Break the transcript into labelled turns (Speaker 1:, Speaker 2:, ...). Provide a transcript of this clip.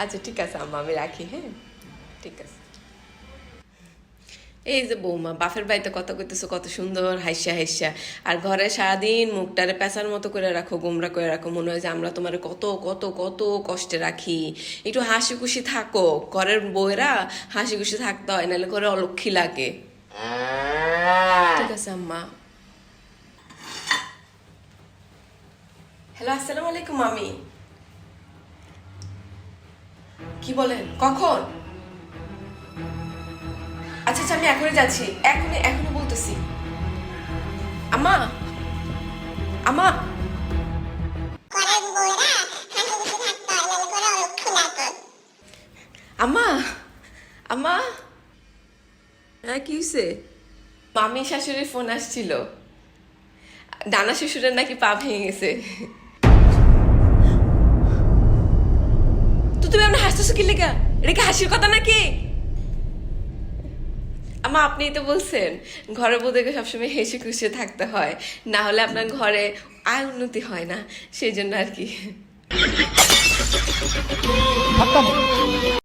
Speaker 1: আচ্ছা ঠিক আছে, আম্মা, আমি রাখি হ্যাঁ? ঠিক আছে। এই যে বৌমা, বাপের বাড়িতে কত করতেছো কত সুন্দর, হাইসা হাইসা। আর ঘরে সারাদিন মুখটারে পেঁচার মতো করে রাখো, গোমরা করে রাখো। মনে হয় যে আমরা তোমার কত কত কত কষ্টে রাখি। একটু হাসি খুশি থাকো। ঘরের বউয়েরা হাসি খুশি থাকতে হয়, নাহলে ঘরে অলক্ষী লাগে। ঠিক আছে, আম্মা। হ্যালো, আসসালামু আলাইকুম, মামি। কি বলেন কখন? আচ্ছা আচ্ছা আমি এখনই যাচ্ছি। এখনই এখনই বলতেছি। আমা আমা
Speaker 2: হয়
Speaker 1: আমা আমা হ্যাঁ কি হয়েছে মামি শাশুড়ির ফোন আসছিল। ডানা শ্বশুরের নাকি পা ভেঙে গেছে। তুমি আমরা হাসতেছো কি লেখা এটা কি হাসির কথা নাকি? আমা আপনিই তো বলছেন ঘরে বউদেরকে সবসময় হেসে খুশি থাকতে হয়। না হলে আপনার ঘরে আয় উন্নতি হয় না সেই জন্য আর কি।